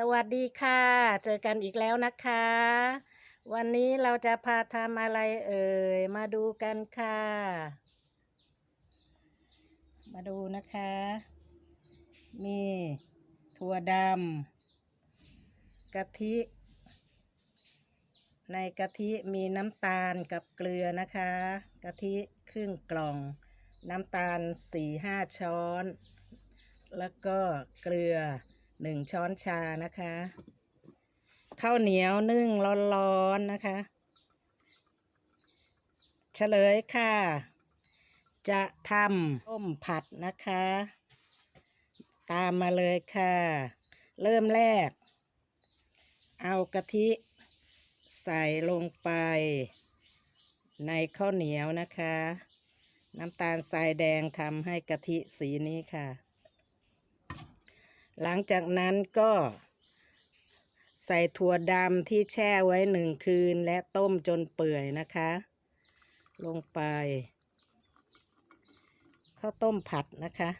สวัสดีค่ะ เจอกันอีกแล้วนะคะ วันนี้เราจะพาทำอะไรเอ่ย มาดูกันค่ะ มาดูนะคะ มีถั่วดำกะทิ ในกะทิมีน้ำตาลกับเกลือนะคะ กะทิครึ่งกล่อง น้ำตาลสี่ห้าช้อน แล้วก็เกลือ หนึ่งช้อนชานะคะ ข้าวเหนียวนึ่งร้อนๆนะคะเฉลยค่ะ จะทำต้มผัดนะคะ ตามมาเลยค่ะ เริ่มแรก เอากะทิใส่ลงไป ในข้าวเหนียวนะคะ น้ำตาลทรายแดงทำให้กะทิสีนี้ค่ะ หลังจากนั้นก็ใส่ถั่วดำที่แช่ไว้หนึ่งคืนและต้มจนเปื่อยนะคะ ลงไปข้าวต้มผัดนะคะ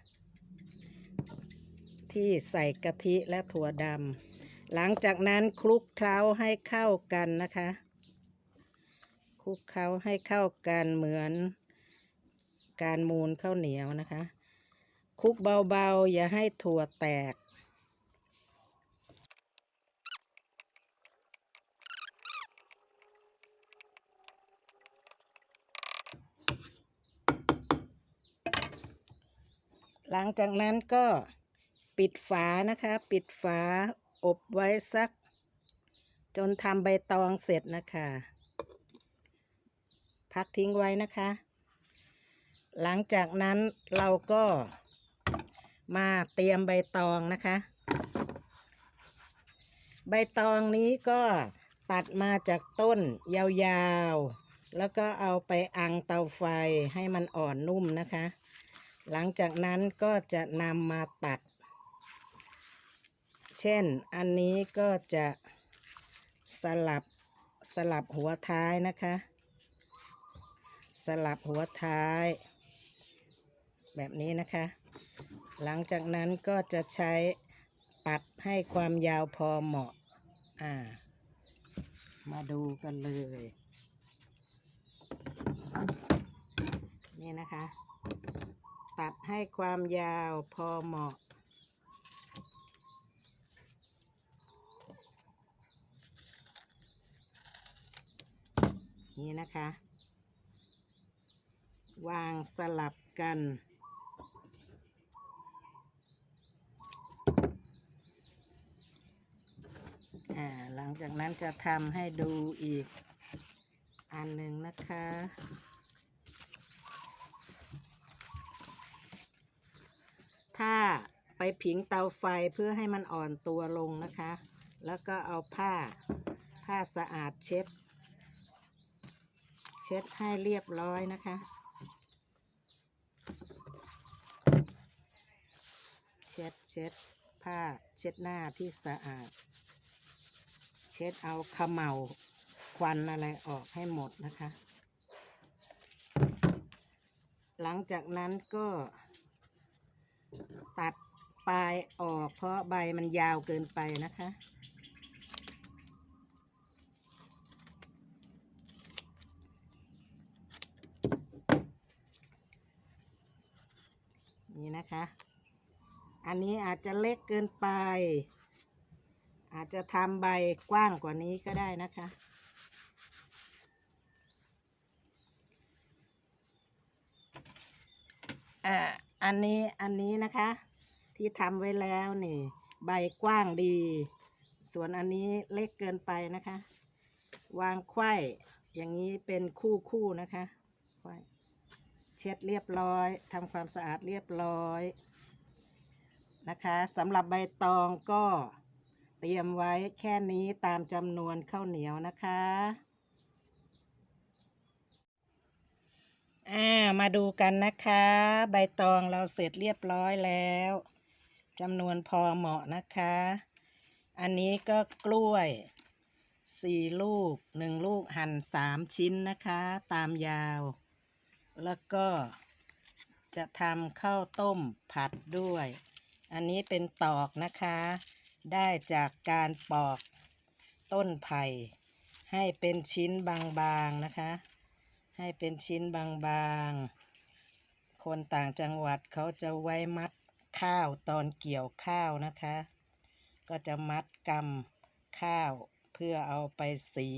ที่ใส่กะทิและถั่วดำหลังจากนั้นคลุกเคล้าให้เข้ากันนะคะ คลุกเคล้าให้เข้ากันเหมือนการมูนข้าวเหนียวนะคะ คลุกเบาๆ อย่าให้ถั่วแตก หลังจากนั้นก็ปิดฝานะคะ ปิดฝาอบไว้สัก จนทำใบตองเสร็จนะคะ พักทิ้งไว้นะคะ หลังจากนั้นเราก็มาเตรียมใบตองนะคะ ใบตองนี้ก็ตัดมาจากต้นยาวๆ แล้วก็เอาไปอังเตาไฟให้มันอ่อนนุ่มนะคะ หลังจากนั้นก็จะนำมาตัด เช่นอันนี้ก็จะสลับสลับหัวท้ายนะคะ สลับหัวท้าย แบบนี้นะคะ หลังจากนั้นก็จะใช้ตัดให้ความยาวพอเหมาะ อ่า มาดูกันเลย นี่นะคะ ตัดให้ความยาวพอเหมาะ นี่นะคะ วางสลับกันอ่าหลังจากนั้นจะทำให้ดูอีกอันหนึ่งนะคะ ถ้าไปผิงเตาไฟเพื่อให้มันอ่อนตัวลงนะคะ แล้วก็เอาผ้าผ้าสะอาดเช็ด เช็ดให้เรียบร้อยนะคะ เช็ดเช็ดผ้าเช็ดหน้าที่สะอาด เช็ดเอาขมเหลาควันอะไรออกให้หมดนะคะ หลังจากนั้นก็ ตัดปลายออกเพราะใบมันยาวเกินไปนะคะ นี่นะคะ อันนี้อาจจะเล็กเกินไป อาจจะทำใบกว้างกว่านี้ก็ได้นะคะอ่า อันนี้อันนี้นะคะ ที่ทำไว้แล้วนี่ ใบกว้างดี ส่วนอันนี้เล็กเกินไปนะคะ วางไขว้อย่างนี้เป็นคู่คู่นะคะไขว้เช็ดเรียบร้อยทำความสะอาดเรียบร้อยนะคะสำหรับใบตองก็เตรียมไว้แค่นี้ตามจำนวนข้าวเหนียวนะคะ อ่ามาดูกันนะคะ ใบตองเราเสร็จเรียบร้อยแล้วจำนวนพอเหมาะนะคะ อันนี้ก็กล้วยสี่ลูกหนึ่งลูกหั่นสามชิ้นนะคะ ตามยาว แล้วก็จะทำข้าวต้มผัดด้วย อันนี้เป็นตอกนะคะ ได้จากการปอกต้นไผ่ให้เป็นชิ้นบางๆนะคะ ให้เป็นชิ้นบางๆ คนต่างจังหวัดเขาจะไว้มัดข้าวตอนเกี่ยวข้าวนะคะ ก็จะมัดกำข้าวเพื่อเอาไปสี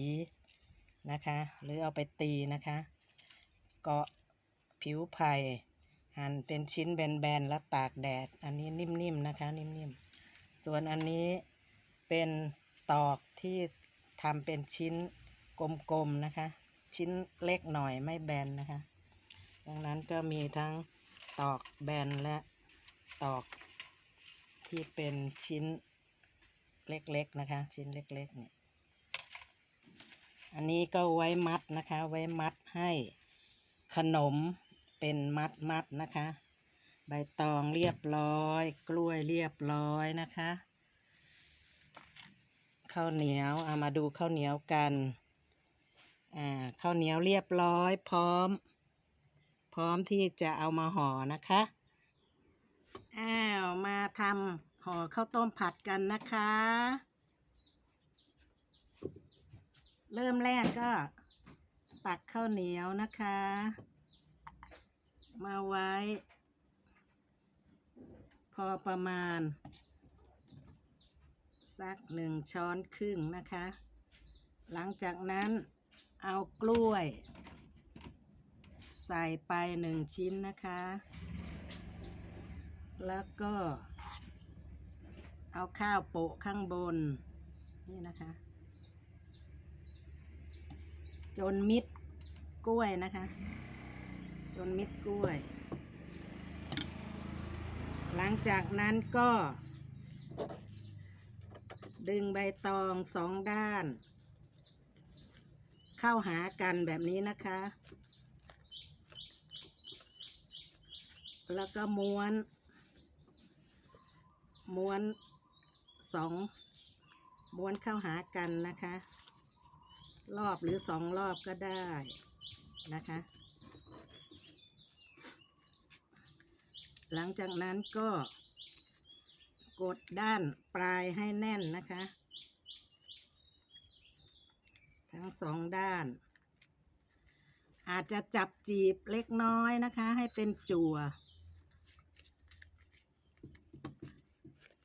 นะคะ หรือเอาไปตีนะคะ เกาะผิวไผ่หั่นเป็นชิ้นแบนๆ แล้วตากแดด อันนี้นิ่มๆนะคะ นิ่มๆ ส่วนอันนี้เป็นตอกที่ทำเป็นชิ้นกลมๆนะคะ ชิ้นเล็กหน่อยไม่แบนนะคะ ดังนั้นก็มีทั้งตอกแบนและตอกที่เป็นชิ้นเล็กๆนะคะ ชิ้นเล็กๆเนี่ยอันนี้ก็ไว้มัดนะคะ ไว้มัดให้ขนมเป็นมัดมัดนะคะ ใบตองเรียบร้อย กล้วยเรียบร้อยนะคะข้าวเหนียวเอามาดูข้าวเหนียวกัน อ่าข้าวเหนียวเรียบร้อยพร้อม พร้อมที่จะเอามาห่อนะคะ อ้าวมาทำห่อข้าวต้มผัดกันนะคะ เริ่มแรกก็ตักข้าวเหนียวนะคะ มาไว้ พอประมาณ สักหนึ่งช้อนครึ่งนะคะ หลังจากนั้น เอากล้วย ใส่ไปหนึ่งชิ้นนะคะ แล้วก็ เอาข้าวโปะข้างบน นี่นะคะ จนมิดกล้วยนะคะ จนมิดกล้วย หลังจากนั้นก็ ดึงใบตองสองด้าน เข้าหากันแบบนี้นะคะ แล้วก็ม้วน ม้วนสองม้วนเข้าหากันนะคะ รอบหรือสองรอบก็ได้นะคะ หลังจากนั้นก็กดด้านปลายให้แน่นนะคะ ทั้ง สองด้าน อาจจะจับจีบเล็กน้อยนะคะ ให้เป็นจั่ว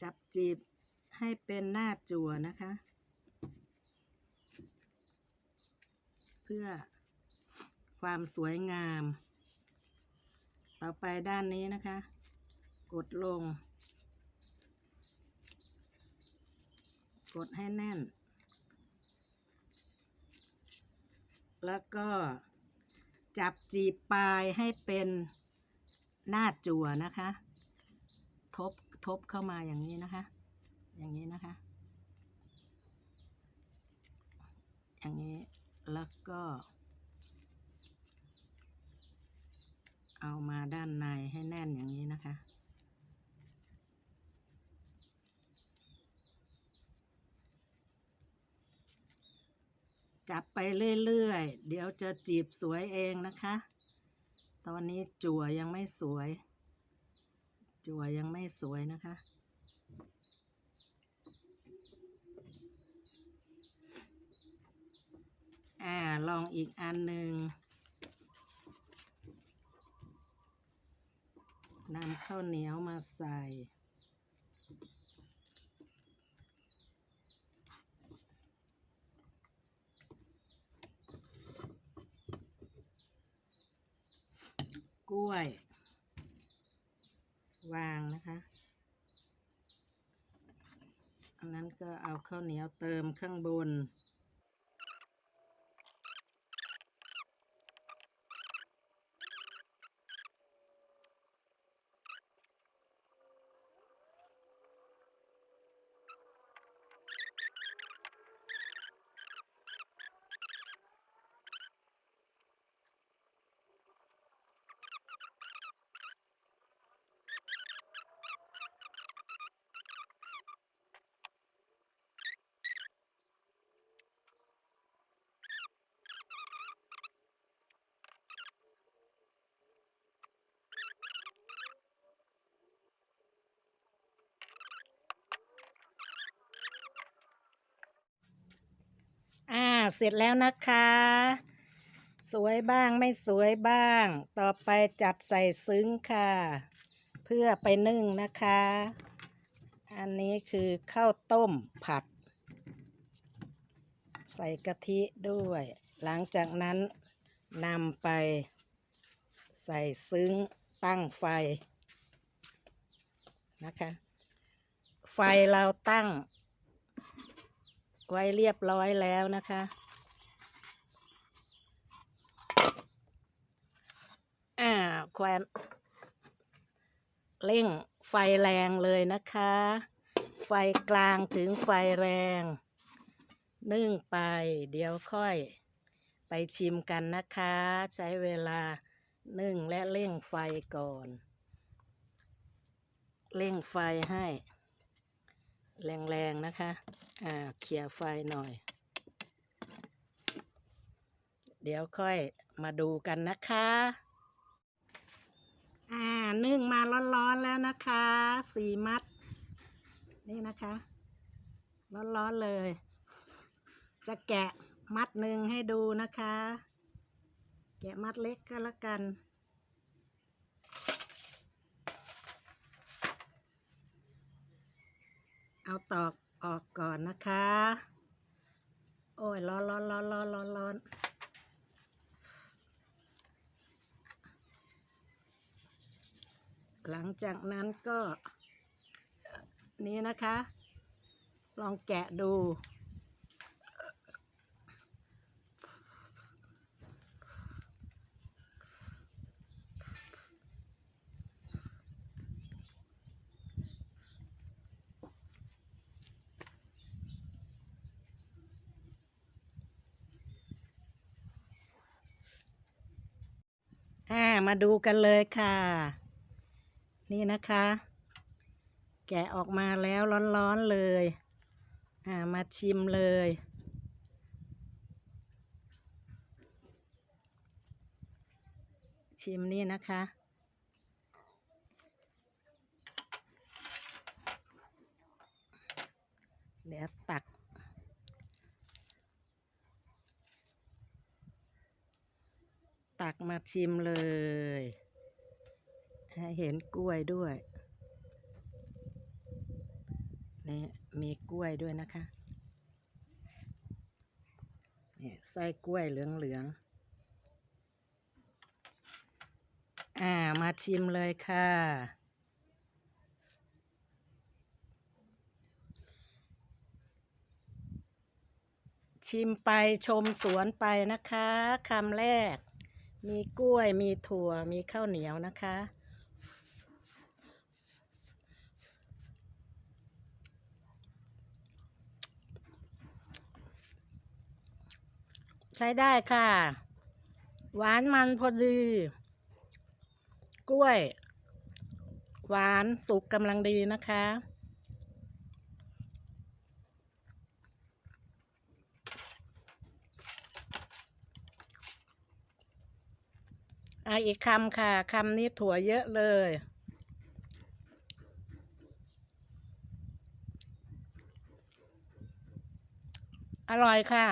จับจีบให้เป็นหน้าจั่วนะคะ เพื่อความสวยงาม ต่อไปด้านนี้นะคะ กดลง กดให้แน่น แล้วก็จับจีบปลายให้เป็นหน้าจั่วนะคะ ทบทบเข้ามาอย่างนี้นะคะ อย่างนี้นะคะ อย่างนี้แล้วก็ เอามาด้านในให้แน่นอย่างนี้นะคะ จับไปเรื่อยๆ เดี๋ยวจะจีบสวยเองนะคะ ตอนนี้จั่วยังไม่สวย จั่วยังไม่สวยนะคะ อ่า ลองอีกอันหนึ่งนำข้าวเหนียวมาใส่ กล้วย วางนะคะอันนั้นก็เอาข้าวเหนียวเติมข้างบน เสร็จแล้วนะคะ สวยบ้างไม่สวยบ้าง ต่อไปจัดใส่ซึ้งค่ะ เพื่อไปนึ่งนะคะ อันนี้คือข้าวต้มผัด ใส่กะทิด้วย หลังจากนั้นนำไปใส่ซึ้งตั้งไฟนะคะ ไฟเราตั้ง ไว้เรียบร้อยแล้วนะคะ อ่าแควนเร่งไฟแรงเลยนะคะ ไฟกลางถึงไฟแรง นึ่งไป เดี๋ยวค่อย ไปชิมกันนะคะ ใช้เวลานึ่งและเร่งไฟก่อน เร่งไฟให้ แรงๆนะคะ อ่าเขี่ยไฟหน่อย เดี๋ยวค่อยมาดูกันนะคะ อ่านึ่งมาร้อนๆแล้วนะคะสี่มัด นี่นะคะ ร้อนๆเลย จะแกะมัดหนึ่งให้ดูนะคะ แกะมัดเล็กก็แล้วกัน เอาตอกออกก่อนนะคะ โอ้ยร้อนร้อนร้อนร้อนร้อนร้อนหลังจากนั้นก็ นี่นะคะ ลองแกะดู มาดูกันเลยค่ะ นี่นะคะ แกะออกมาแล้วร้อนๆเลย อ่ามาชิมเลย ชิมนี่นะคะเดี๋ยวตัก ตักมาชิมเลย ให้เห็นกล้วยด้วยนี่มีกล้วยด้วยนะคะนี่ไส้กล้วยเหลืองๆ อ่า มาชิมเลยค่ะ ชิมไปชมสวนไปนะคะคำแรก มีกล้วย มีถั่ว มีข้าวเหนียวนะคะ ใช้ได้ค่ะ หวานมันพอดี กล้วย หวานสุกกำลังดีนะคะ อะอีกคำค่ะคำนี้ถั่วเยอะเลย อร่อยค่ะ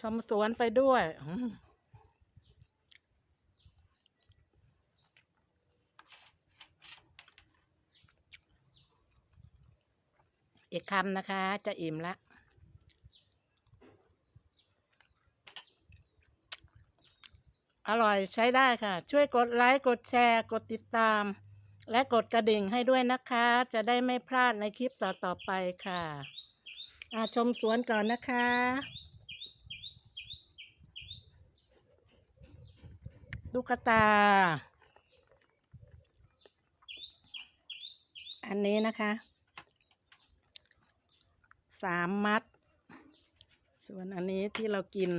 ชมสวนไปด้วยอีกคำนะคะ จะอิ่มละ อร่อยใช้ได้ค่ะ ช่วยกดไลค์กดแชร์ กดติดตาม และกดกระดิ่งให้ด้วยนะคะ จะได้ไม่พลาดในคลิปต่อๆไปค่ะอาชมสวนก่อนนะคะ ลูกตา อันนี้นะคะ สามมัด ส่วนอันนี้ที่เรากิน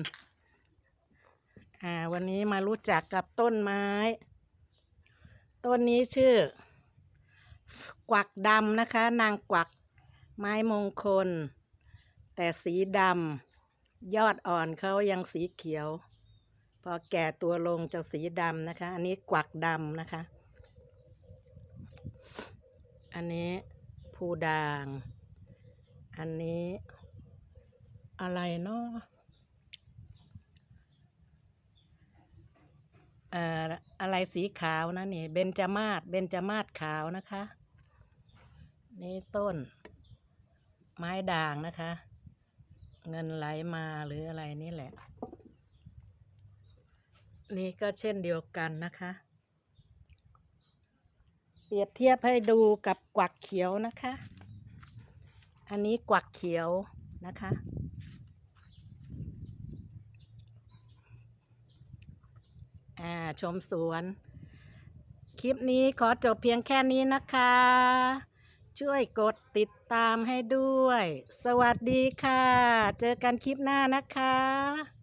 อ่าวันนี้มารู้จักกับต้นไม้ ต้นนี้ชื่อ กวักดำนะคะ นางกวักไม้มงคล แต่สีดำยอดอ่อนเขายังสีเขียว พอแก่ตัวลงจะสีดำนะคะ อันนี้กวักดำนะคะ อันนี้ภูด่าง อันนี้อะไรเนาะเอ่อ อะไรสีขาวนะนี่เบญจมาศเบญจมาศขาวนะคะ นี่ต้น ไม้ด่างนะคะ เงินไหลมาหรืออะไรนี่แหละ นี่ก็เช่นเดียวกันนะคะ เปรียบเทียบให้ดูกับกวักเขียวนะคะ อันนี้กวักเขียวนะคะ อ่าชมสวน คลิปนี้ขอจบเพียงแค่นี้นะคะ ช่วยกดติดตามให้ด้วย สวัสดีค่ะ เจอกันคลิปหน้านะคะ